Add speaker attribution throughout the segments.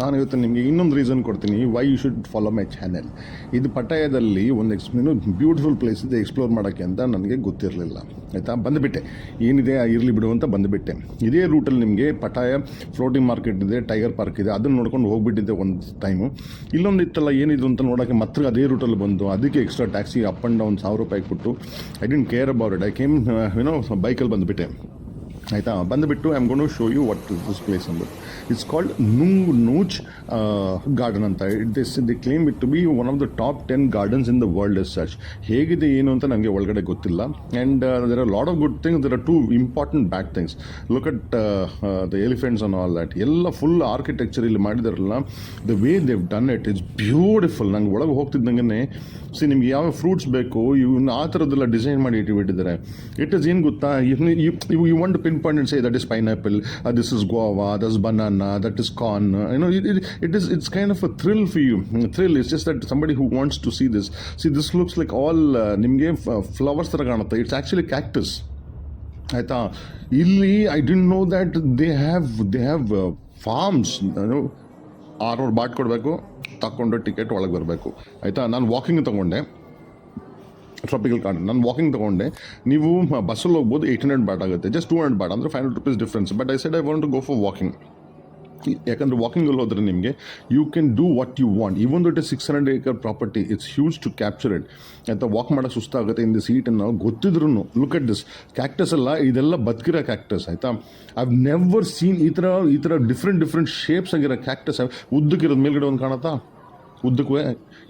Speaker 1: ನಾನು ಇವತ್ತು ನಿಮಗೆ ಇನ್ನೊಂದು ರೀಸನ್ ಕೊಡ್ತೀನಿ why you should follow my channel ಇದು ಪಟಾಯದಲ್ಲಿ ಒಂದು ಎಕ್ಸ್ ಬ್ಯೂಟಿಫುಲ್ ಪ್ಲೇಸ್ ಇದೆ ಎಕ್ಸ್ಪ್ಲೋರ್ ಮಾಡೋಕ್ಕೆ ಅಂತ ನನಗೆ ಗೊತ್ತಿರಲಿಲ್ಲ. ಆಯಿತಾ? ಬಂದುಬಿಟ್ಟೆ. ಏನಿದೆ? ಇರಲಿ ಬಿಡು ಅಂತ ಬಂದುಬಿಟ್ಟೆ. ಇದೇ ರೂಟಲ್ಲಿ ನಿಮಗೆ ಪಟಾಯ ಫ್ಲೋಟಿಂಗ್ ಮಾರ್ಕೆಟ್ ಇದೆ ಟೈಗರ್ ಪಾರ್ಕ್ ಇದೆ, ಅದನ್ನು ನೋಡ್ಕೊಂಡು ಹೋಗ್ಬಿಟ್ಟಿದ್ದೆ ಒಂದು ಟೈಮು ಇಲ್ಲೊಂದು ಇತ್ತಲ್ಲ, ಏನಿದು ಅಂತ ನೋಡೋಕ್ಕೆ ಮತ್ತೆ ಅದೇ ರೂಟಲ್ಲಿ ಬಂದು, ಅದಕ್ಕೆ extra taxi up and down ಸಾವಿರ ರೂಪಾಯಿ ಕೊಟ್ಟು I didn't care about it I came ಏನೋ ಬೈಕಲ್ಲಿ ಬಂದುಬಿಟ್ಟೆ. ಆಯಿತಾ? ಬಂದುಬಿಟ್ಟು I am gonna show you what is this place ಅಂದ್ಬಿಟ್ಟು it's called Nong Nooch garden ಅಂತ. It this the claim it to be one of the top ten gardens in the world is such ಹೇಗಿದೆ, ಏನು ಅಂತ ನನಗೆ ಒಳಗಡೆ ಗೊತ್ತಿಲ್ಲ. And there are lot of good things there are two important bad things look at the elephants on all that ಎಲ್ಲ full architecture ಇಲ್ಲಿ ಮಾಡಿದಾರಲ್ಲ. The way they've done it it's beautiful ನಂಗೆ ಒಳಗೆ ಹೋಗ್ತಿದ್ದಂಗೆ ಸಿ ನಿಮ್ಗೆ ಯಾವ ಫ್ರೂಟ್ಸ್ ಬೇಕು ಇವನ್ನ ಆ ಥರದ್ದೆಲ್ಲ ಡಿಸೈನ್ ಮಾಡಿ ಇಟ್ಬಿಟ್ಟಿದ್ದಾರೆ. ಇಟ್ ಇಸ್ ಏನು ಗೊತ್ತಾ? You you want pin point say that is pineapple this is guava this banana that is corn you know it is it's kind of a thrill phi you thrill it's just that somebody who wants to see this see this looks like all ನಿಮಗೆ flowers ಥರ ಕಾಣುತ್ತೆ. It's actually cactus ಆಯಿತಾ? ಇಲ್ಲಿ I didn't know that they have they have farms ಆರುನೂರು baht ಕೊಡಬೇಕು ತಗೊಂಡು ticket ಒಳಗೆ ಬರಬೇಕು. ಆಯಿತಾ? ನಾನು ವಾಕಿಂಗ್ ತೊಗೊಂಡೆ. ಟ್ರಾಪಿಕಲ್ ಕಾರ್ಡ್ ನಾನು ವಾಕಿಂಗ್ ತೊಗೊಂಡೆ. ನೀವು ಬಸ್ಸಲ್ಲಿ ಹೋಗ್ಬೋದು ಏಯ್ಟ್ ಹಂಡ್ರೆಡ್ ಬ್ಯಾಟ್ ಆಗುತ್ತೆ. ಜಸ್ಟ್ ಟೂ ಹಂಡ್ರೆಡ್ ಬ್ಯಾಟ್ ಅಂದರೆ five hundred rupees difference but I side I want to go for walking ಯಾಕಂದರೆ ವಾಕಿಂಗಲ್ಲಿ ಹೋದರೆ ನಿಮಗೆ you can do what you want even ಒಂದು six hundred acre property it's huge to capture it ಅಂತ walk ಮಾಡೋಕ್ಕೆ ಸುಸ್ತಾಗುತ್ತೆ in the ಸೀಟನ್ನು ಗೊತ್ತಿದ್ರು look at this cactus ಅಲ್ಲ, ಇದೆಲ್ಲ ಬದುಕಿರೋ ಕ್ಯಾಕ್ಟಸ್ ಆಯಿತಾ? ಐವ್ ನೆವರ್ ಸೀನ್ ಈ ಥರ ಈ ಥರ ಡಿಫ್ರೆಂಟ್ ಡಿಫ್ರೆಂಟ್ ಶೇಪ್ಸ್ ಆಗಿರೋ ಕ್ಯಾಕ್ಟಸ್ ಉದ್ದಕ್ಕಿರೋದು ಮೇಲ್ಗಡೆ ಒಂದು ಕಾಣುತ್ತಾ? ಉದ್ದಕ್ಕೂ,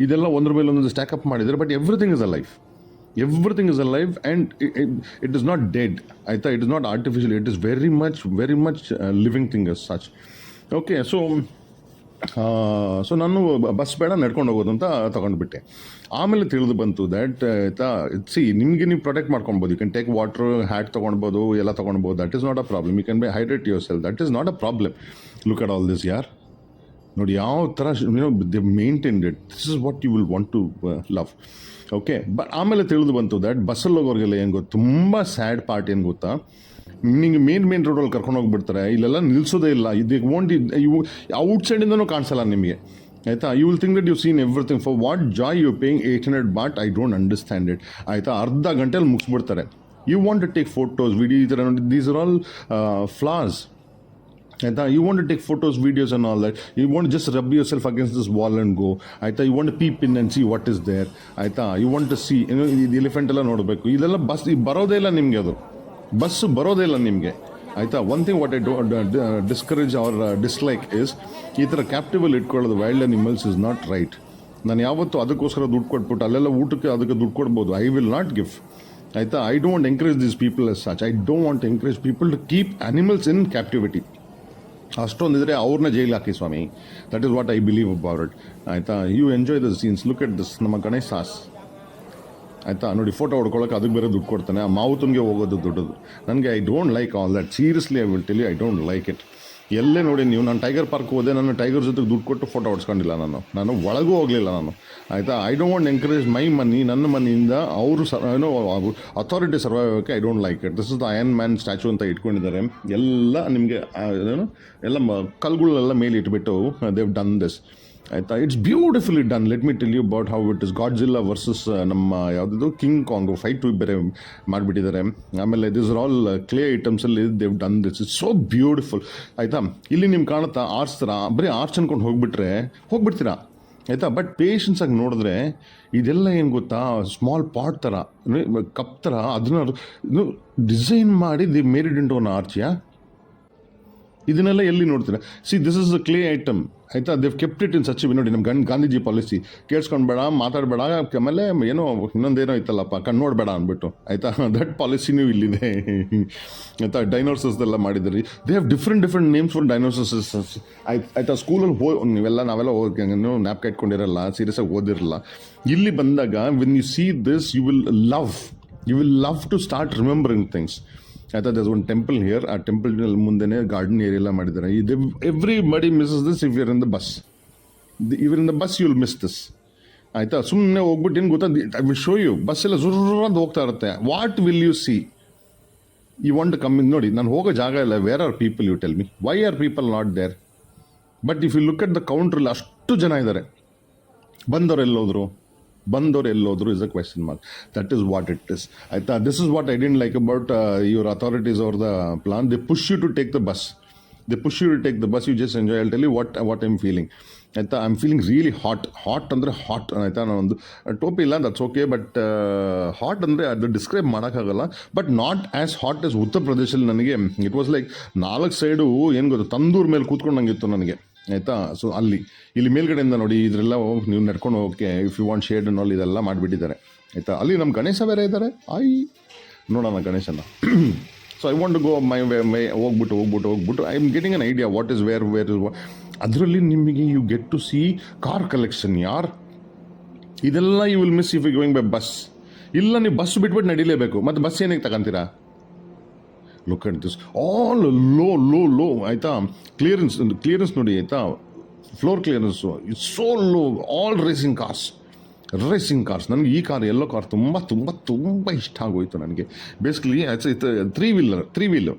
Speaker 1: ಇದೆಲ್ಲ ಒಂದ್ರ ಮೇಲೆ ಒಂದೊಂದು ಸ್ಟ್ಯಾಕಪ್ ಮಾಡಿದರೆ but everything is a life everything is a life and it is not dead ಆಯಿತಾ it is not artificial it is very much very much living thing is such okay so so ನಾನು bus ಬೇಡ, ನಡ್ಕೊಂಡು ಹೋಗೋದು ಅಂತ ತಗೊಂಡ್ಬಿಟ್ಟೆ. ಆಮೇಲೆ ತಿಳಿದು ಬಂತು that ಆಯಿತಾ ಸಿ ನಿಮಗೆ ನೀವು ಪ್ರೊಟೆಕ್ಟ್ ಮಾಡ್ಕೊಬೋದು you can take water hat ತೊಗೊಳ್ಬೋದು, ಎಲ್ಲ ತೊಗೊಳ್ಬೋದು. That is not a problem you can be hydrate your self that is not a problem look at all this ಯಾರ್ ನೋಡಿ ಯಾವ ಥರ you know they maintain it this is what you will want to love okay but ಆಮೇಲೆ ತಿಳಿದು ಬಂತು that ಬಸ್ಸಲ್ಲಿ ಹೋಗೋರಿಗೆಲ್ಲ ಏನು ಗೊತ್ತು, ತುಂಬ ಸ್ಯಾಡ್ ಪಾರ್ಟ್ ಏನು ಗೊತ್ತಾ? ನಿಮಗೆ ಮೇನ್ ಮೇನ್ ರೋಡಲ್ಲಿ ಕರ್ಕೊಂಡು ಹೋಗ್ಬಿಡ್ತಾರೆ, ಇಲ್ಲೆಲ್ಲ ನಿಲ್ಲಿಸೋದೇ ಇಲ್ಲ. ಇದು ಓಂಟ್ ಇವು ಔಟ್ ಸೈಡಿಂದನೂ ಕಾಣಿಸಲ್ಲ ನಿಮಗೆ. ಆಯಿತಾ? You will think that you seen everything for what joy you paying eight hundred baht I don't understand it ಆಯಿತಾ? ಅರ್ಧ ಗಂಟೆಯಲ್ಲಿ ಮುಗಿಸ್ಬಿಡ್ತಾರೆ. You want to take photos video ಈ ಥರ ನೋಡಿ ದೀಸ್ ಆರ್ ಆಲ್ ಫ್ಲಾಸ್ ಆಯಿತಾ? You want to take photos videos and all that you want just rub your self against this wall and go ಆಯಿತಾ? You want peep in and see what is there ಆಯಿತಾ? You want to see ಏನೋ ಇದು elephant ಎಲ್ಲ ನೋಡಬೇಕು. ಇದೆಲ್ಲ bus ಬರೋದೇ ಇಲ್ಲ ನಿಮಗೆ ಅದು. ಬಸ್ಸು ಬರೋದೇ ಇಲ್ಲ ನಿಮಗೆ. ಆಯಿತಾ? One thing what I do discourage or dislike is ಈ ಥರ ಕ್ಯಾಪ್ಟಿವಲ್ ಇಟ್ಕೊಳ್ಳೋದು wild animals is not right ನಾನು ಯಾವತ್ತೂ ಅದಕ್ಕೋಸ್ಕರ ದುಡ್ಡು ಕೊಟ್ಬಿಟ್ಟು ಅಲ್ಲೆಲ್ಲ ಊಟಕ್ಕೆ ಅದಕ್ಕೆ ದುಡ್ಡು ಕೊಡ್ಬೋದು. ಐ ವಿಲ್ ನಾಟ್ ಗಿವ್ ಆಯಿತಾ? I don't encourage these people as such I don't want encourage people to keep animals in captivity ಅಷ್ಟೊಂದಿದ್ರೆ ಅವ್ರನ್ನ ಜೈಲು ಹಾಕಿ ಸ್ವಾಮಿ. That is what I believe about it ಆಯಿತಾ? You enjoy the scenes look at this ನಮ್ಮ Ganesh sauce. ಆಯಿತಾ? ನೋಡಿ photo ಹೊಡ್ಕೊಳ್ಳೋಕೆ ಅದಕ್ಕೆ ಬೇರೆ ದುಡ್ಡು ಕೊಡ್ತಾನೆ. ಆ ಮಾವುತನಿಗೆ ಹೋಗೋದು ದುಡ್ಡದು. ನನಗೆ I don't like all that seriously I will tell you I don't like it ಎಲ್ಲೇ ನೋಡಿ ನೀವು ನಾನು ಟೈಗರ್ ಪಾರ್ಕ್ ಹೋದೆ, ನಾನು ಟೈಗರ್ ಜೊತೆಗೆ ದುಡ್ಡು ಕೊಟ್ಟು ಫೋಟೋ ಹೊಡ್ಸ್ಕೊಂಡಿಲ್ಲ ನಾನು. ನಾನು ಒಳಗೂ ಹೋಗಲಿಲ್ಲ ನಾನು. ಆಯಿತಾ? I don't want encourage my money ನನ್ನ ಮನಿಯಿಂದ ಅವರು ಸ ಏನೋ ಅಥಾರಿಟಿ ಸರ್ವೈವ್ ಆಗೋಕ್ಕೆ I don't like it this is the Iron Man statue ಅಂತ ಇಟ್ಕೊಂಡಿದ್ದಾರೆ. ಎಲ್ಲ ನಿಮಗೆ ಏನು ಎಲ್ಲ ಕಲ್ಗಳೆಲ್ಲ ಮೇಲೆ ಇಟ್ಬಿಟ್ಟು ದೇವ್ ಡನ್ ದಿಸ್ ಆಯಿತಾ? It's beautifully done let me tell you about how it is Godzilla versus ನಮ್ಮ ಯಾವುದಿದು? ಕಿಂಗ್ ಕಾಂಗ್ ಫೈಟ್ ಬೇರೆ ಮಾಡಿಬಿಟ್ಟಿದ್ದಾರೆ. ಆಮೇಲೆ this are all clay ಐಟಮ್ಸಲ್ಲಿ they've done this is so beautiful ಆಯಿತಾ? ಇಲ್ಲಿ ನಿಮ್ಗೆ ಕಾಣುತ್ತಾ ಆರ್ಸ್ ಥರ ಬರೀ ಆರ್ಚ್ ಅಂದ್ಕೊಂಡು ಹೋಗ್ಬಿಟ್ರೆ ಹೋಗ್ಬಿಡ್ತೀರಾ? ಆಯಿತಾ? ಬಟ್ ಪೇಷನ್ಸಾಗಿ ನೋಡಿದ್ರೆ ಇದೆಲ್ಲ ಏನು ಗೊತ್ತಾ? ಸ್ಮಾಲ್ ಪಾಟ್ ಥರ ಕಪ್ ಥರ ಅದನ್ನ ಡಿಸೈನ್ ಮಾಡಿ ದಿ ಮೇರಿಡ್ ಇಂಟು ಒನ್ ಆರ್ಚಿಯಾ ಇದನ್ನೆಲ್ಲ ಎಲ್ಲಿ ನೋಡ್ತೀರಾ? See this is a clay item ಆಯಿತಾ? They've kept it in such ನೋಡಿ ನಮ್ಮ ಗಂಡ್ ಗಾಂಧೀಜಿ ಪಾಲಿಸಿ ಕೇಳಿಸ್ಕೊಂಡ್ಬೇಡ ಮಾತಾಡಬೇಡ ಆಮೇಲೆ ಏನೋ ಇನ್ನೊಂದೇನೋ ಇತ್ತಲ್ಲಪ್ಪ ಕಣ್ಣು ನೋಡಬೇಡ ಅಂದ್ಬಿಟ್ಟು, ಆಯಿತಾ? ದಟ್ ಪಾಲಿಸಿನೂ ಇಲ್ಲಿದೆ. ಆಯಿತಾ? ಡೈನೋಸಸ್ದೆಲ್ಲ ಮಾಡಿದ್ರಿ. They have different different names for dinosaurs ಆಯ್ತು ಆಯಿತಾ? ಸ್ಕೂಲಲ್ಲಿ ಹೋ ನೀವೆಲ್ಲ, ನಾವೆಲ್ಲ ಹೋಗಿ ನ್ಯಾಪ್ ಇಟ್ಕೊಂಡಿರಲ್ಲ, ಸೀರಿಯಸ್ಸಾಗಿ ಓದಿರಲ್ಲ ಇಲ್ಲಿ ಬಂದಾಗ when you see this you will love you will love to start remembering things ಆಯ್ತಾ ದಸ್ ಒನ್ ಟೆಂಪಲ್ ಹಿಯರ್ ಆ ಟೆಂಪಲ್ ಮುಂದೆನೇ ಗಾರ್ಡನ್ ಏರಿಯಾ ಎಲ್ಲ ಮಾಡಿದ್ದಾರೆ. ಇದು everybody misses this if you're in the bus ever in the bus you will miss this ಆಯಿತಾ? ಸುಮ್ಮನೆ ಹೋಗ್ಬಿಟ್ಟು ಏನು ಗೊತ್ತಾ? I will show you bus ಎಲ್ಲ ಅಂತ ಹೋಗ್ತಾ ಇರುತ್ತೆ. What will you see you want come in ನೋಡಿ, ನಾನು ಹೋಗೋ ಜಾಗ ಇಲ್ಲ. Where are people you tell me why are people not there but if you look at the ಕೌಂಟ್ರಲ್ಲಿ ಅಷ್ಟು ಜನ ಇದ್ದಾರೆ. ಬಂದವರು ಎಲ್ಲೋದ್ರು. ಬಂದವ್ರು ಎಲ್ಲೋದ್ರು is a question mark that is what it is ಆಯ್ತಾ? This is what I didn't like about your authorities ಅವ್ರ the plan they push you to take the bus they push you to take the bus you just enjoy all tell what what I'm feeling ಆಯ್ತಾ? I am feeling really hot hot ಅಂದರೆ hot ಆಯ್ತಾ? ನಾನೊಂದು ಟೋಪಿ ಇಲ್ಲ that's okay but hot ಅಂದರೆ ಅದು describe ಮಾಡೋಕ್ಕಾಗಲ್ಲ. But not as hot as ಉತ್ತರ ಪ್ರದೇಶದಲ್ಲಿ ನನಗೆ. ಇಟ್ ವಾಸ್ ಲೈಕ್ ನಾಲ್ಕು ಸೈಡು ಏನು ಗೊತ್ತು? ತಂದೂರ್ ಮೇಲೆ ಕೂತ್ಕೊಂಡಂಗಿತ್ತು ನನಗೆ. ಆಯಿತಾ? ಸೊ ಅಲ್ಲಿ, ಇಲ್ಲಿ ಮೇಲ್ಗಡೆಯಿಂದ ನೋಡಿ, ಇದರೆಲ್ಲ ನೀವು ನಡ್ಕೊಂಡು ಹೋಗೋಕ್ಕೆ ಇಫ್ ಯು ವಾಂಟ್ ಶೇಡ್ ಅನ್ನೋ ಇದೆಲ್ಲ ಮಾಡಿಬಿಟ್ಟಿದ್ದಾರೆ. ಆಯಿತಾ? ಅಲ್ಲಿ ನಮ್ಮ ಗಣೇಶ ಬೇರೆ ಇದ್ದಾರೆ. ಆಯ್! ನೋಡೋಣ ಗಣೇಶನ. So I want go my way my ಹೋಗ್ಬಿಟ್ಟು ಹೋಗ್ಬಿಟ್ಟು ಹೋಗ್ಬಿಟ್ಟು I am getting an idea what is where where is ಅದರಲ್ಲಿ ನಿಮಗೆ you get to see car collection ಯಾರ್? ಇದೆಲ್ಲ you will miss if you going by bus ಇಲ್ಲ, ನೀವು bus ಬಿಟ್ಬಿಟ್ಟು ನಡಿಲೇಬೇಕು. ಮತ್ತು ಬಸ್ ಏನಕ್ಕೆ ತಗೊಂತೀರಾ? Look and this all low low low ಆಯಿತಾ? ಕ್ಲಿಯರೆನ್ಸ್ ಕ್ಲಿಯರೆನ್ಸ್ ನೋಡಿ, ಆಯಿತಾ? Floor clearance it's so low all racing cars racing cars ನನಗೆ ಈ ಕಾರ್ ಎಲ್ಲೋ ಕಾರ್ ತುಂಬ ತುಂಬ ತುಂಬ ಇಷ್ಟ ಆಗೋಯಿತು ನನಗೆ. ಬೇಸಿಕಲಿ ಇದು ತ್ರೀ ವೀಲರ್ ತ್ರೀ ವೀಲು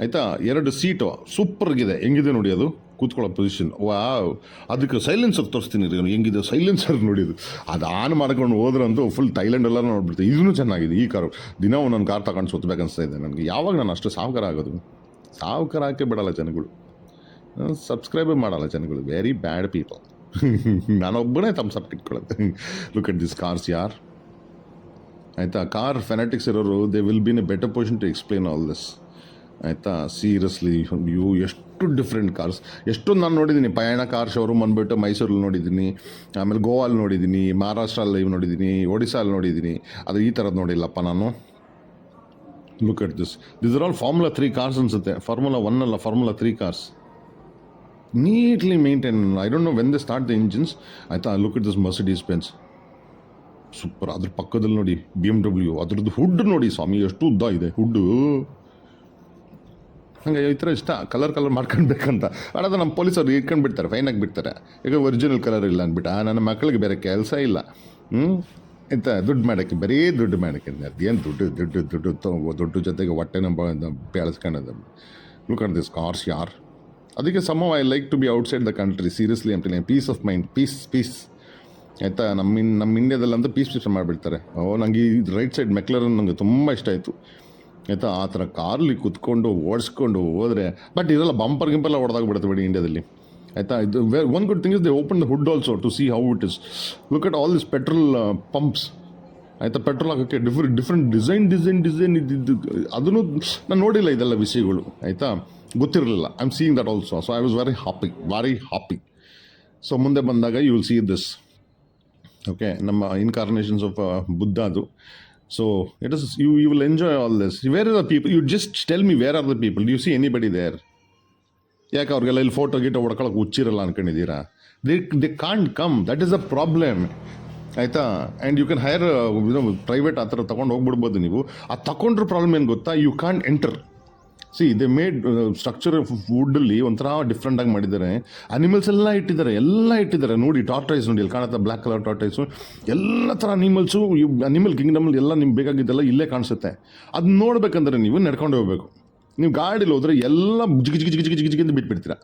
Speaker 1: ಆಯಿತಾ? ಎರಡು ಸೀಟು ಸೂಪರ್ಗಿದೆ ಹೆಂಗಿದೆ ನೋಡಿ ಅದು? ಕೂತ್ಕೊಳ್ಳೋ ಪೊಸಿಷನ್ ವಾ ಅದಕ್ಕೆ ಸೈಲೆನ್ಸರ್ ತೋರಿಸ್ತೀನಿ ರೀ ಹೆಂಗಿದೆ? ಸೈಲೆನ್ಸರ್ ನೋಡಿದ್ದು ಅದು ಆನ್ ಮಾಡ್ಕೊಂಡು ಹೋದ್ರಂತೂ ಫುಲ್ ಥೈಲ್ಯಾಂಡ್ ಎಲ್ಲ ನೋಡ್ಬಿಡ್ತೀವಿ ಇದೂ ಚೆನ್ನಾಗಿದೆ. ಈ ಕಾರು ದಿನ ಒಂದೊಂದು ಕಾರ್ ತಗೊಂಡು ಸುತ್ತಬೇಕು ಅನಿಸ್ತಾ ಇದೆ ನನಗೆ. ಯಾವಾಗ ನಾನು ಅಷ್ಟು ಸಾವುಕಾರ ಆಗೋದು? ಸಾವುಕಾರ ಹಾಕೇ ಬಿಡಲ್ಲ ಜನಗಳು. ಸಬ್ಸ್ಕ್ರೈಬೇ ಮಾಡಲ್ಲ ಜನಗಳು. ವೆರಿ ಬ್ಯಾಡ್ ಪೀಪಲ್ ನಾನೊಬ್ಬನೇ ತಮ್ಮ ಸಪ್ ಇಟ್ಕೊಳ್ಳೋದು. ಲುಕ್ ಅಟ್ ದಿಸ್ ಕಾರ್ಸ್ ಯಾರ್ ಆಯಿತಾ? ಕಾರ್ ಫೆನಾಟಿಕ್ಸ್ ಇರೋರು they will be in a better position to explain all this ಆಯಿತಾ? ಸೀರಿಯಸ್ಲಿ ಯು ಎಷ್ಟು ಡಿಫ್ರೆಂಟ್ ಕಾರ್ಸ್ ಎಷ್ಟೊಂದು ನಾನು ನೋಡಿದ್ದೀನಿ ಪಯಣ ಕಾರ್ ಶೋರೂಮ್ ಅಂದ್ಬಿಟ್ಟು ಮೈಸೂರಲ್ಲಿ ನೋಡಿದ್ದೀನಿ ಆಮೇಲೆ ಗೋವಾಲ್ಲಿ ನೋಡಿದ್ದೀನಿ ಮಹಾರಾಷ್ಟ್ರಲ್ಲಿ ನೋಡಿದ್ದೀನಿ ಒಡಿಸ್ಸಾಲ್ಲಿ ನೋಡಿದ್ದೀನಿ ಅದು ಈ ಥರದ್ದು ನೋಡಿಲ್ಲಪ್ಪ ನಾನು. Look at this this are all formula three cars ಅನಿಸುತ್ತೆ. ಫಾರ್ಮುಲಾ ಒನ್ ಅಲ್ಲ formula three cars neatly maintain I don't know when they start the engines ಆಯಿತಾ? Look it this Mercedes ಸ್ಪೆನ್ಸ್ super ಅದ್ರ ಪಕ್ಕದಲ್ಲಿ ನೋಡಿ ಬಿ ಎಂ ಡಬ್ಲ್ಯೂ ಅದ್ರದ್ದು hood ನೋಡಿ ಸ್ವಾಮಿ, ಎಷ್ಟು ಉದ್ದ ಇದೆ. ಹುಡ್ಡು ಹಂಗೆ ಈ ಥರ ಇಷ್ಟ. ಕಲರ್ ಕಲರ್ ಮಾಡ್ಕೊಳ್ಬೇಕಂತ. ಅದು ನಮ್ಮ ಪೊಲೀಸರು ಇಟ್ಕೊಂಡು ಬಿಡ್ತಾರೆ ಫೈನಾಗಿ ಬಿಡ್ತಾರೆ. ಈಗ ಒರಿಜಿನಲ್ ಕಲರ್ ಇಲ್ಲ ಅಂದ್ಬಿಟ್ಟು ನನ್ನ ಮಕ್ಕಳಿಗೆ ಬೇರೆ ಕೆಲಸ ಇಲ್ಲ. ಹ್ಞೂ ಇಂಥ ದುಡ್ಡು ಮಾಡೋಕ್ಕೆ, ಬರೀ ದುಡ್ಡು ಮಾಡೋಕ್ಕೆ ಅದೇನು ದುಡ್ಡು ದುಡ್ಡು ದುಡ್ಡು ದುಡ್ಡು ಜೊತೆಗೆ ಹೊಟ್ಟೆ ನಂಬ ಬೆಳೆಸ್ಕೊಳ್ಳೋದು ಲುಕ್ ಅಟ್ ದಿಸ್ ಕಾರ್ಸ್ ಯಾರ್? ಅದಕ್ಕೆ ಸಮ I like to be outside the country seriously ಅಂತ peace of mind peace peace ಆಯಿತಾ? ನಮ್ಮ ನಮ್ಮ ಇಂಡಿಯಾದಲ್ಲಂತೂ ಪೀಸ್ ಪೀಸ್ ಮಾಡಿಬಿಡ್ತಾರೆ. ಓ ನನಗೆ ಈ ರೈಟ್ ಸೈಡ್ ಮೆಕ್ಲರನ್ ನನಗೆ ತುಂಬ ಇಷ್ಟ ಆಯಿತು. ಆಯಿತಾ? ಆ ಥರ ಕಾರ್ಲಿ ಕುತ್ಕೊಂಡು ಓಡಿಸ್ಕೊಂಡು ಹೋದರೆ ಬಟ್ ಇದೆಲ್ಲ ಬಂಪರ್ ಗಿಂಪೆಲ್ಲ ಹೊಡೆದಾಗ್ಬಿಡುತ್ತೆ ಬಿಡಿ ಇಂಡಿಯಾದಲ್ಲಿ. ಆಯಿತಾ? ಇದು one good thing is they open the hood also to see how it is look at all this petrol pumps ಆಯಿತಾ? ಪೆಟ್ರೋಲ್ ಹಾಕೋಕ್ಕೆ different different design design design ಇದ್ದಿದ್ದು ಅದನ್ನು ನಾನು ನೋಡಿಲ್ಲ ಇದೆಲ್ಲ ವಿಷಯಗಳು. ಆಯಿತಾ? ಗೊತ್ತಿರಲಿಲ್ಲ. I am seeing that also so I was very happy very happy so ಮುಂದೆ ಬಂದಾಗ you will see this okay ನಮ್ಮ ಇನ್ಕಾರ್ನೇಷನ್ಸ್ ಆಫ್ ಬುದ್ಧ ಅದು. So is is you will enjoy all this. Where where the people? You just tell me where are the people? Do you see anybody there? ಯಾಕೆ ಅವ್ರಿಗೆಲ್ಲ ಇಲ್ಲಿ photo ಗೀಟೋ ಹೊಡ್ಕೊಳಕ್ಕೆ ಹುಚ್ಚಿರಲ್ಲ ಅನ್ಕೊಂಡಿದ್ದೀರಾ they they can't come that is a problem ಆಯಿತಾ and you can hire private ಆ ಥರ ತೊಗೊಂಡು ಹೋಗ್ಬಿಡ್ಬೋದು ನೀವು ಆ ತಗೊಂಡ್ರ ಪ್ರಾಬ್ಲಮ್ ಏನು ಗೊತ್ತಾ you can't enter see they made structure ವುಡ್ಡಲ್ಲಿ ಒಂಥರ ಡಿಫ್ರೆಂಟಾಗಿ ಮಾಡಿದ್ದಾರೆ. ಅನಿಮಲ್ಸ್ ಎಲ್ಲ ಇಟ್ಟಿದ್ದಾರೆ ಎಲ್ಲ ಇಟ್ಟಿದ್ದಾರೆ. ನೋಡಿ ಟಾರ್ಟೈಸ್ ನೋಡಿ ಇಲ್ಲಿ ಕಾಣುತ್ತೆ ಬ್ಲ್ಯಾಕ್ ಕಲರ್ ಟಾರ್ಟೈಸು ಎಲ್ಲ ಥರ ಅನಿಮಲ್ಸು ಅನಿಮಲ್ ಕಿಂಗ್ಡಮಲ್ಲಿ ಎಲ್ಲ ನಿಮ್ಗೆ ಬೇಕಾಗಿದ್ದೆಲ್ಲ ಇಲ್ಲೇ ಕಾಣಿಸುತ್ತೆ. ಅದು ನೋಡ್ಬೇಕಂದ್ರೆ ನೀವು ನಡ್ಕೊಂಡು ಹೋಗ್ಬೇಕು. ನೀವು ಗಾಡಿಲಿ ಹೋದ್ರೆ ಎಲ್ಲ ಜಿಗಿ ಜಿಗಿ ಜಿಗಿ ಜಿಗಿ ಜಿಗಿ ಅಂತ ಬಿಟ್ಬಿಡ್ತೀರಾ.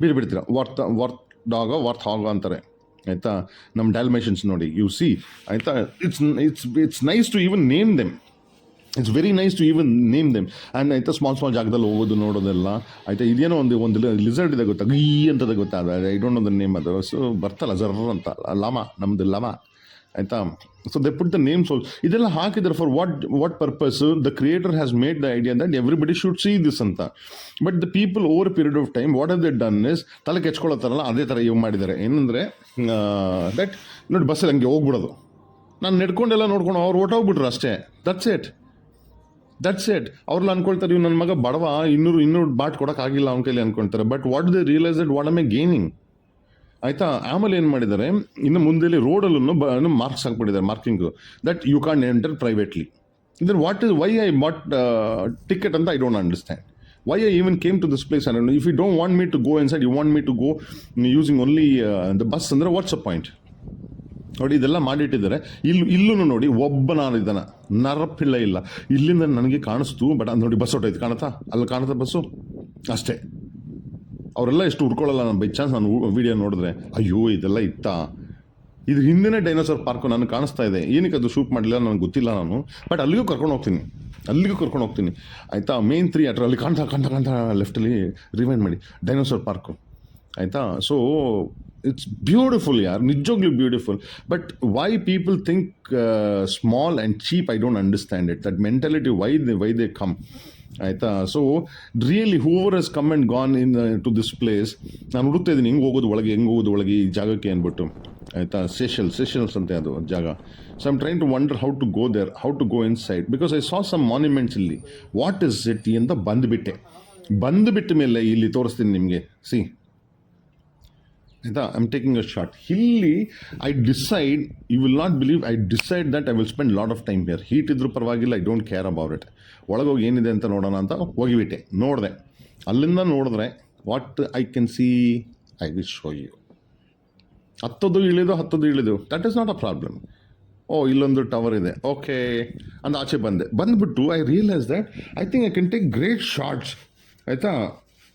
Speaker 1: ಬಿಟ್ಬಿಡ್ತೀರಾ. ವರ್ತ್ ವರ್ತ್ ಡಾಗೋ ವರ್ತ್ ಹಾಗೋ ಅಂತಾರೆ. ಆಯಿತಾ? ನಮ್ಮ ಡ್ಯಾಲ್ಮೇಷನ್ಸ್ ನೋಡಿ ಯು ಸಿ ಆಯಿತಾ? It's it's it's nice to even name them it's very nice to even name them and ಆಯ್ತಾ ಸ್ಮಾಲ್ ಸ್ಮಾಲ್ ಜಾಗದಲ್ಲಿ ಹೋಗೋದು, ನೋಡೋದೆಲ್ಲ ಆಯಿತಾ, ಇದೇನೋ ಒಂದು ಒಂದು ಲಿಸರ್ಟ್ ಇದೆ ಗೊತ್ತಾ, ಗೀ ಅಂತದ ಗೊತ್ತಾ I don't know the name ಅದು. ಸೊ ಬರ್ತಲ್ಲ, ಜರ್ರ ಅಂತ, ಲಮ ನಮ್ಮದು ಲಮ, ಆಯಿತಾ? So they put the names all ಇದೆಲ್ಲ ಹಾಕಿದ್ದಾರೆ for what what purpose the creator has made the idea that everybody should see this ಅಂತ. But the people over period of time what are the done is ತಲೆ ಕೆಚ್ಕೊಳ್ಳೋತಾರಲ್ಲ ಅದೇ ಥರ ಇವು ಮಾಡಿದ್ದಾರೆ. ಏನಂದರೆ ದಟ್ ನೋಡಿ ಬಸ್ಸಲ್ಲಿ ಹಂಗೆ ಹೋಗ್ಬಿಡೋದು. ನಾನು ನೆಡ್ಕೊಂಡೆಲ್ಲ ನೋಡ್ಕೊಂಡು ಅವ್ರು ಹೊಟ್ಟೋಗ್ಬಿಟ್ರು ಅಷ್ಟೇ. ದಟ್ಸ್ ಇಟ್ ದಟ್ಸ್ ಇಟ್ ಅವ್ರಲ್ಲಿ ಅನ್ಕೊಳ್ತಾರೆ ಇವ್ ನನ್ನ ಮಗ ಬಡವ, ಇನ್ನೂರು ಇನ್ನೂರು ಬಾಟ್ ಕೊಡೋಕ್ಕಾಗಿಲ್ಲ ಅವ್ನ ಕೈಲಿ ಅನ್ಕೊಳ್ತಾರೆ. But what they realise that what am a gaining ಆಯಿತಾ? ಆಮೇಲೆ ಏನು ಮಾಡಿದ್ದಾರೆ? ಇನ್ನು ಮುಂದೆ ರೋಡಲ್ಲೂ ಬ marks ಹಾಕ್ಬಿಟ್ಟಿದ್ದಾರೆ marking that you can enter privately then what is why I bought ticket ಅಂತ I don't understand why I even came to this place and if you don't want me to go inside you want me to go using only the bus ಅಂದರೆ what's a point ನೋಡಿ, ಇದೆಲ್ಲ ಮಾಡಿಟ್ಟಿದ್ದಾರೆ. ಇಲ್ಲಿ ಇಲ್ಲೂ ನೋಡಿ ಒಬ್ಬ ನಾನು ಇದ್ದಾನೆ ನರಪಿಲ್ಲ ಇಲ್ಲ. ಇಲ್ಲಿಂದ ನನಗೆ ಕಾಣಿಸ್ತು, ಬಟ್ ಅದು ನೋಡಿ, ಬಸ್ ಹೊಟ್ಟೈತೆ ಕಾಣುತ್ತಾ? ಅಲ್ಲಿ ಕಾಣುತ್ತಾ ಬಸ್ಸು? ಅಷ್ಟೇ. ಅವರೆಲ್ಲ ಎಷ್ಟು ಹುಡ್ಕೊಳ್ಳಲ್ಲ ನಾನು ಬೈ ಚಾನ್ಸ್ ನಾನು ವಿಡಿಯೋ ನೋಡಿದ್ರೆ. ಅಯ್ಯೋ, ಇದೆಲ್ಲ ಇತ್ತಾ? ಇದು ಹಿಂದಿನ ಡೈನೋಸರ್ ಪಾರ್ಕು ನನಗೆ ಕಾಣಿಸ್ತಾ ಇದೆ. ಏನಕ್ಕೆ ಅದು ಶೂಟ್ ಮಾಡಲಿಲ್ಲ ನನಗೆ ಗೊತ್ತಿಲ್ಲ ನಾನು. ಬಟ್ ಅಲ್ಲಿಗೂ ಕರ್ಕೊಂಡು ಹೋಗ್ತೀನಿ. ಅಲ್ಲಿಗೂ ಕರ್ಕೊಂಡು ಹೋಗ್ತೀನಿ. ಆಯಿತಾ? ಮೇನ್ ತ್ರೀ ಆಟ್ರ್ ಅಲ್ಲಿ ಕಾಣ್ತಾ ಕಾಣ್ತಾ ಕಾಣ್ತಾ ಲೆಫ್ಟಲ್ಲಿ ರಿಮೈಂಡ್ ಮಾಡಿ. Dinosaur park. ಆಯಿತಾ? ಸೊ ಇಟ್ಸ್ ಬ್ಯೂಟಿಫುಲ್ ಯಾರ್ ನಿಜವಾಗ್ಲೂ beautiful but why people think small and cheap I don't understand it that mentality why they why they come ಆಯಿತಾ? So really whoever has come and gone into this place ನಾನು ಹುಡುಕ್ತಾ ಇದ್ದೀನಿ, ಹೆಂಗೆ ಹೋಗೋದು ಒಳಗೆ, ಹೆಂಗೆ ಹೋಗೋದು ಒಳಗೆ ಈ ಜಾಗಕ್ಕೆ ಅಂದ್ಬಿಟ್ಟು. ಆಯಿತಾ? ಸೆಷಲ್ ಸೆಷಲ್ಸ್ ಅಂತೆ ಅದು ಜಾಗ. So I'm trying to wonder how to go there how to go inside because I saw some monuments ಇಲ್ಲಿ. ವಾಟ್ ಇಸ್ ಇಟ್ ಅಂತ ಬಂದುಬಿಟ್ಟೆ. ಬಂದುಬಿಟ್ಟ ಮೇಲೆ ಇಲ್ಲಿ ತೋರಿಸ್ತೀನಿ ನಿಮಗೆ. ಸಿ ಆಯಿತಾ I am taking a shot ಇಲ್ಲಿ I decide you will not believe I decide that I will spend lot of time here heat ಇದ್ರೂ ಪರವಾಗಿಲ್ಲ I don't care about it ಹೋಗಿ ಏನಿದೆ ಅಂತ ನೋಡೋಣ ಅಂತ ಹೋಗಿಬಿಟ್ಟೆ. ನೋಡಿದೆ. ಅಲ್ಲಿಂದ ನೋಡಿದ್ರೆ what I can see I will show you ಹತ್ತದು ಇಳಿದು ಹತ್ತದು ಇಳಿದು. That is not a problem ಓ, ಇಲ್ಲೊಂದು ಟವರ್ ಇದೆ. ಓಕೆ ಅಂದ ಆಚೆ ಬಂದೆ. ಬಂದುಬಿಟ್ಟು I realise that I think I can take great shots ಆಯಿತಾ?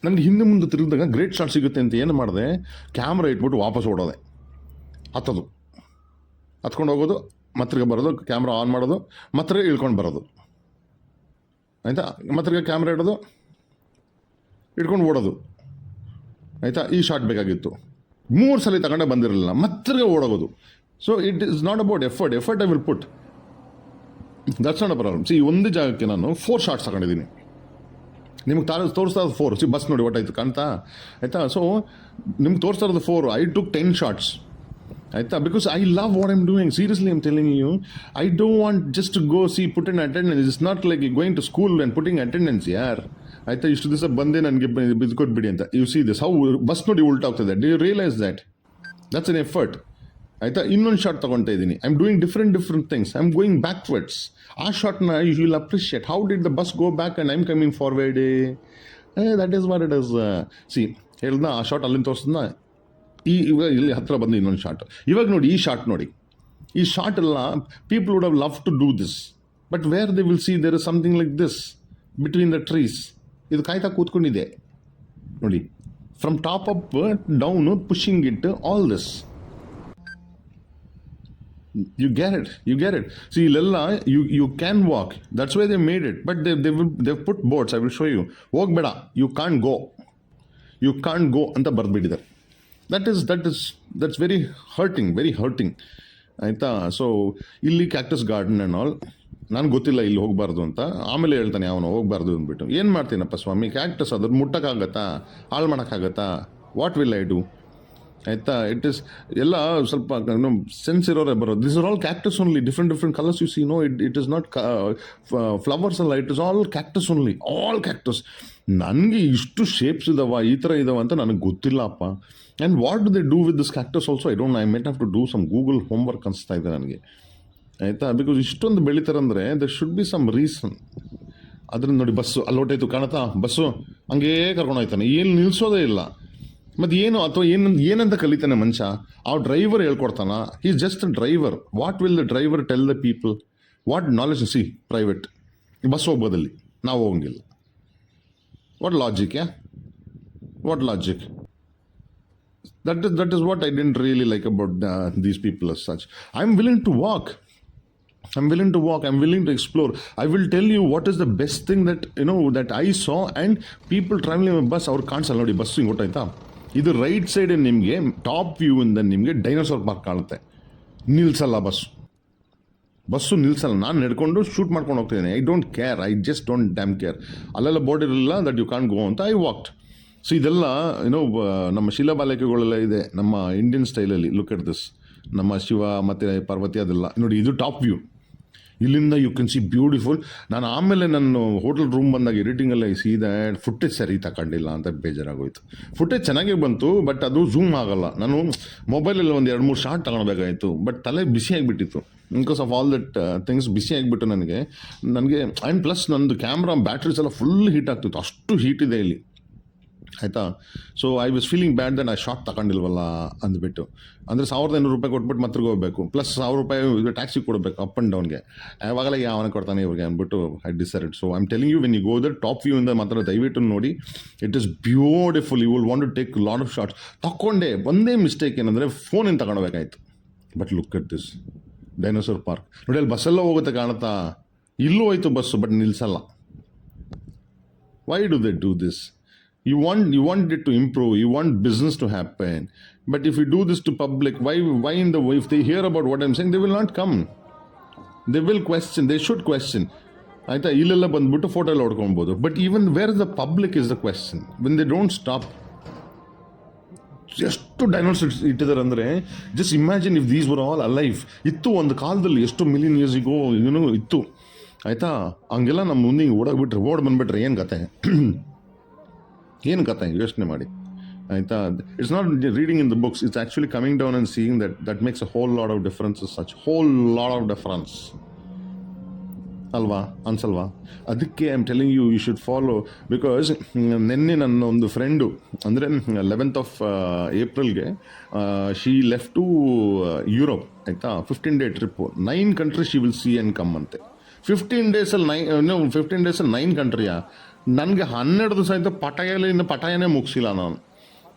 Speaker 1: ನನಗೆ ಹಿಂದೆ ಮುಂದೆ ತಿರುಗಿದಾಗ ಗ್ರೇಟ್ ಶಾಟ್ ಸಿಗುತ್ತೆ ಅಂತ ಏನು ಮಾಡಿದೆ ಕ್ಯಾಮ್ರಾ ಇಟ್ಬಿಟ್ಟು ವಾಪಸ್ ಓಡೋದೆ. ಹತ್ತೋದು. ಹತ್ಕೊಂಡು ಹೋಗೋದು ಮತ್ತಿಗೆ ಬರೋದು ಕ್ಯಾಮ್ರಾ ಆನ್ ಮಾಡೋದು ಮತ್ತೆ ಇಳ್ಕೊಂಡು ಬರೋದು. ಆಯಿತಾ? ಮತ್ತಿಗೆ ಕ್ಯಾಮ್ರಾ ಇಡೋದು ಇಟ್ಕೊಂಡು ಓಡೋದು. ಆಯಿತಾ? ಈ ಶಾಟ್ ಬೇಕಾಗಿತ್ತು. ಮೂರು ಸಲ ತಗೊಂಡೆ ಬಂದಿರಲಿಲ್ಲ ಮತ್ತೆ ಓಡೋಗೋದು. So it is not about effort effort I will put that's not a problem see ಒಂದು ಜಾಗಕ್ಕೆ ನಾನು ಫೋರ್ ಶಾರ್ಟ್ಸ್ ತಗೊಂಡಿದ್ದೀನಿ. ನಿಮ್ಗೆ ತಾನು ತೋರಿಸ್ತಾ ಇರೋದು ಫೋರ್ ಸಿ ಬಸ್ ನೋಡಿ ಒಟ್ಟಾಯ್ತು ಕಾಣ್ತಾ? ಆಯ್ತಾ? ಸೊ ನಿಮ್ಗೆ ತೋರಿಸ್ತಾ ಇರೋದು for I took ten shots ಆಯ್ತಾ? Because I love what I'm doing seriously I'm telling you I don't want just go see put in attendance is not like going to school and putting attendance ಯಾರ್ ಆಯ್ತಾ? ಇಷ್ಟು ದಿವಸ ಬಂದೆ, ನನಗೆ ಬಿದ್ಕೊಟ್ಬಿಡಿ ಅಂತ. You see this how bus ನೋಡಿ ಉಲ್ಟಾ ಹೋಗ್ತದೆ did you realise that that's an effort ಆಯಿತಾ? ಇನ್ನೊಂದು ಶಾರ್ಟ್ ತೊಗೊಳ್ತಾ ಇದ್ದೀನಿ. I am doing different different things I am going backwards ಆ ಶಾರ್ಟ್ನ you will appreciate how did the bus go back and I am coming forward that is what it is see ಹೇಳ್ದ, ಆ short ಅಲ್ಲಿಂದ ತೋರಿಸಿದ್ನ? ಈ, ಇವಾಗ ಇಲ್ಲಿ ಹತ್ತಿರ ಬಂದು ಇನ್ನೊಂದು ಶಾರ್ಟ್ ಇವಾಗ ನೋಡಿ, ಈ ಶಾರ್ಟ್ ನೋಡಿ. ಈ ಶಾರ್ಟ್ ಎಲ್ಲ people would have love to do this but where they will see there is something like this between the trees ಇದು ಕಾಯ್ತಾ ಕೂತ್ಕೊಂಡಿದೆ ನೋಡಿ from top up down pushing it all this you get it. You get it. See lilla you you can walk. That's why they made it. But they they will they've put boards i will show you. ಹೋಗ್ಬೇಡ. You can't go. You can't go ಅಂತ ಬರೆದ್ಬಿಟ್ಟಿದ್ದಾರೆ that is that is that's very hurting very hurting ಆಯಿತಾ? So ಇಲ್ಲಿ cactus garden and all ನನಗೆ ಗೊತ್ತಿಲ್ಲ ಇಲ್ಲಿ ಹೋಗಬಾರ್ದು ಅಂತ. ಆಮೇಲೆ ಹೇಳ್ತಾನೆ ಅವನು, ಹೋಗಬಾರ್ದು ಅಂದ್ಬಿಟ್ಟು. ಏನು ಮಾಡ್ತೀನಪ್ಪ ಸ್ವಾಮಿ? ಕ್ಯಾಕ್ಟಸ್ ಅದ್ರ ಮುಟ್ಟಕ್ಕಾಗತ್ತಾ? ಹಾಳು ಮಾಡೋಕ್ಕಾಗತ್ತಾ? ವಾಟ್ ವಿಲ್ ಐ ಡೂ ಆಯಿತಾ? ಇಟ್ ಇಸ್ ಎಲ್ಲ ಸ್ವಲ್ಪ ಸೆನ್ಸ್ ಇರೋರೇ ಬರೋದು. This are all cactus only different different colours you see no it it is not flowers ಅಲ್ಲ. It is all cactus only all cactus ನನಗೆ ಇಷ್ಟು ಶೇಪ್ಸ್ ಇದಾವ, ಈ ಥರ ಇದಾವ ಅಂತ ನನಗೆ ಗೊತ್ತಿಲ್ಲಪ್ಪ. And what they do with this cactus also I don't I might have to do some Google homework ಅನಿಸ್ತಾ ಇದೆ ನನಗೆ. ಆಯಿತಾ? ಬಿಕಾಸ್ ಇಷ್ಟೊಂದು ಬೆಳೀತಾರಂದರೆ there should be some reason ಅದರಿಂದ ನೋಡಿ ಬಸ್ಸು ಅಲ್ಲಿ ಹೊಟ್ಟೈತು ಕಾಣತ್ತಾ? ಬಸ್ಸು ಹಂಗೇ ಕರ್ಕೊಂಡು ಹೋಗ್ತಾನೆ ಏನು ನಿಲ್ಲಿಸೋದೇ ಇಲ್ಲ. ಮತ್ತು ಏನು ಅಥವಾ ಏನು ಏನಂತ ಕಲಿತಾನೆ ಮನುಷ್ಯ ಆ driver ಹೇಳ್ಕೊಡ್ತಾನ is just driver what will the driver tell the people what knowledge see private bus ಹೋಗ್ಬೋದಲ್ಲಿ ನಾವು ಹೋಗಂಗಿಲ್ಲ what logic yeah what logic that is that is what I didn't really like about uh, these people as such. I'm willing to walk. I'm willing to walk. I'm willing to explore. I will tell you what is the best thing that you know that I saw and people traveling with bus ಅವ್ರು ಕಾಣಿಸಲ್ಲ ನೋಡಿ bus ಹಿಂಗೆ ಗೊತ್ತಾಯ್ತಾ ಇದು right side ನಿಮಗೆ top view ಇಂದ ನಿಮಗೆ dinosaur park ಕಾಣುತ್ತೆ. ನಿಲ್ಸಲ್ಲ ಬಸ್ಸು. ಬಸ್ಸು ನಿಲ್ಸಲ್ಲ. ನಾನು ನಡ್ಕೊಂಡು ಶೂಟ್ ಮಾಡ್ಕೊಂಡು ಹೋಗ್ತಿದ್ದೀನಿ. I don't care I just don't damn care ಅಲ್ಲೆಲ್ಲ ಬೋರ್ಡ್ ಇರಲಿಲ್ಲ ದಟ್ ಯು ಕಾನ್ ಗೋ ಅಂತ ಐ ವಾಕ್ಡ್ ಸೊ ಇದೆಲ್ಲ ಏನೋ ನಮ್ಮ ಶಿಲಾಬಾಲಿಕೆಗಳೆಲ್ಲ ಇದೆ. ನಮ್ಮ ಇಂಡಿಯನ್ ಸ್ಟೈಲಲ್ಲಿ ಲುಕ್ ಎಟ್ ದಿಸ್ ನಮ್ಮ ಶಿವ, ಮತ್ತು ಪಾರ್ವತಿ ಅದೆಲ್ಲ. ನೋಡಿ, ಇದು ಟಾಪ್ ವ್ಯೂ ಇಲ್ಲಿಂದ ಯು ಕ್ಯಾನ್ ಸಿ ಬ್ಯೂಟಿಫುಲ್ ನಾನು ಆಮೇಲೆ ನನ್ನ ಹೋಟೆಲ್ ರೂಮ್ ಬಂದಾಗ ಎಡಿಟಿಂಗಲ್ಲ ಸೀದಾ ಫುಟೇಜ್ ಸರಿ ತಗೊಂಡಿಲ್ಲ ಅಂತ ಬೇಜಾರಾಗೋಯ್ತು. ಫುಟೇಜ್ ಚೆನ್ನಾಗೇ ಬಂತು ಬಟ್ ಅದು ಝೂಮ್ ಆಗಲ್ಲ. ನಾನು ಮೊಬೈಲಲ್ಲಿ ಒಂದು ಎರಡು ಮೂರು ಶಾರ್ಟ್ ತಗೊಳ್ಬೇಕಾಯಿತು ಬಟ್ ತಲೆ ಬಿಸಿ ಆಗಿಬಿಟ್ಟಿತ್ತು. Because of all that things ಬಿಸಿ ಆಗಿಬಿಟ್ಟು ನನಗೆ ನನಗೆ ಆ್ಯಂಡ್ ಪ್ಲಸ್ ನಂದು ಕ್ಯಾಮ್ರಾ ಬ್ಯಾಟ್ರೀಸ್ ಎಲ್ಲ ಫುಲ್ ಹೀಟ್ ಆಗ್ತಿತ್ತು. ಅಷ್ಟು ಹೀಟ್ ಇದೆ ಇಲ್ಲಿ. ಆಯಿತಾ? So I was feeling bad that ಆ ಶಾಕ್ ತಗೊಂಡಿಲ್ವಲ್ಲ ಅಂದ್ಬಿಟ್ಟು. ಅಂದರೆ ಸಾವಿರದ ಐನೂರು ರೂಪಾಯಿ ಕೊಟ್ಬಿಟ್ಟು ಮತ್ತೆ ಹೋಗಬೇಕು. ಪ್ಲಸ್ ಸಾವಿರ ರೂಪಾಯಿ ಟ್ಯಾಕ್ಸಿ ಕೊಡಬೇಕು ಅಪ್ ಆ್ಯಂಡ್ ಡೌನ್ಗೆ ಯಾವಾಗಲೇ ಯಾವನ ಕೊಡ್ತಾನೆ ಇವ್ರಿಗೆ ಅಂದ್ಬಿಟ್ಟು I decide so I am telling you when you go the top view ಇಂದ ಮಾತ್ರ ದಯವಿಟ್ಟು ನೋಡಿ. It is beautiful you will want to take lot of shots ತಗೊಂಡೆ ಒಂದೇ ಮಿಸ್ಟೇಕ್ ಏನಂದರೆ ಫೋನಿಂದ ತಗೊಳ್ಬೇಕಾಯ್ತು but look at this dinosaur park ನೋಡಿ, ಅಲ್ಲಿ ಬಸ್ಸೆಲ್ಲ ಹೋಗುತ್ತೆ ಕಾಣುತ್ತಾ? ಇಲ್ಲೂ ಹೋಯ್ತು bus but ನಿಲ್ಲಿಸಲ್ಲ why do they do this? You want you want it to improve you want business to happen but if you do this to public why why in the if they hear about what i'm saying they will not come they will question they should question but ಇಲ್ಲೆಲ್ಲ ಬಂದ್ಬಿಟ್ಟು photo ಎಲ್ಲ ಹೊಡ್ಕೊಬೋದು but even where the public is the question when they don't stop ಎಷ್ಟು dinos ಇಟ್ಟಿದ್ದಾರೆ ಅಂದರೆ just imagine if these were all alive ಇತ್ತು ಒಂದು ಕಾಲದಲ್ಲಿ ಎಷ್ಟು ಮಿಲಿಯನ್ ಇಯರ್ಸಿಗೂ ಏನೋ ಇತ್ತು ಆಯಿತಾ ಹಂಗೆಲ್ಲ ನಮ್ಮ ಮುಂದೆ ಹಿಂಗೆ ಓಡೋಗ್ಬಿಟ್ರೆ ಓಡ್ ಬಂದ್ಬಿಟ್ರೆ ಏನು ಕತೆ ಏನು ಕಥೆ ಯೋಚನೆ ಮಾಡಿ. ಆಯಿತಾ? It's not reading in the books it's actually coming down and seeing that that makes a whole lot of differences such whole lot of difference ಅಲ್ವಾ? ಅನ್ಸಲ್ವಾ? ಅದಕ್ಕೆ I am telling you you should follow because ನಿನ್ನೆ ನನ್ನ ಒಂದು friend ಅಂದರೆ eleventh of ಏಪ್ರಿಲ್ಗೆ she left to Europe ಆಯಿತಾ? Fifteen day trip nine country she will see and come ಅಂತೆ. ಫಿಫ್ಟೀನ್ ಡೇಸಲ್ಲಿ ನೈನ್ ಫಿಫ್ಟೀನ್ ಡೇಸಲ್ಲಿ ನೈನ್ ಕಂಟ್ರಿಯಾ ನನಗೆ ಹನ್ನೆರಡು ದಿವಸ ಆಯಿತು ಪಟಾಯಲ್ಲಿ ಇನ್ನು ಪಟಾಯನೇ ಮುಗಿಸಿಲ್ಲ ನಾನು.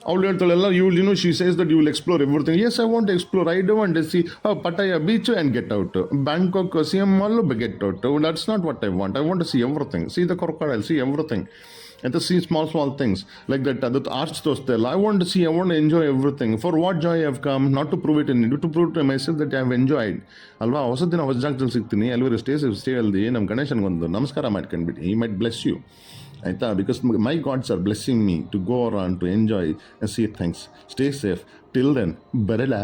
Speaker 1: ಅವಳು ಹೇಳ್ತಾಳೆಲ್ಲ ಎಲ್ಲ you she says that you will explore everything as I want explore I don't see Pattaya beach and get out Bangkok Siam mall get out that's not what I want I want see everything see the ಕೊರಕಾಡಲ್ see everything ಅಂತ see small small things like that ಅದು arts ತೋರಿಸ್ತಾ ಇಲ್ಲ I want see I want enjoy everything for what joy have come not to prove it in to prove to myself that I have enjoyed ಅಲ್ವಾ? ಹೊಸ ದಿನ ಹೊಸ ಜಾಗದಲ್ಲಿ ಸಿಗ್ತೀನಿ. ಅಲ್ವರು ಸ್ಟೇ ಸ್ಟೇ ಅಲ್ದಿ. ನಮ್ಮ ಗಣೇಶನ್ಗೊಂದು ನಮಸ್ಕಾರ ಮಾಡ್ಕೊಂಡ್ಬಿಟ್ಟು ಈ ಮೈಟ್ ಬ್ಲೆಸ್ ಯು ಆಯಿತಾ because my gods are blessing me to go on to enjoy see thanks stay safe till then ಬರಲಾ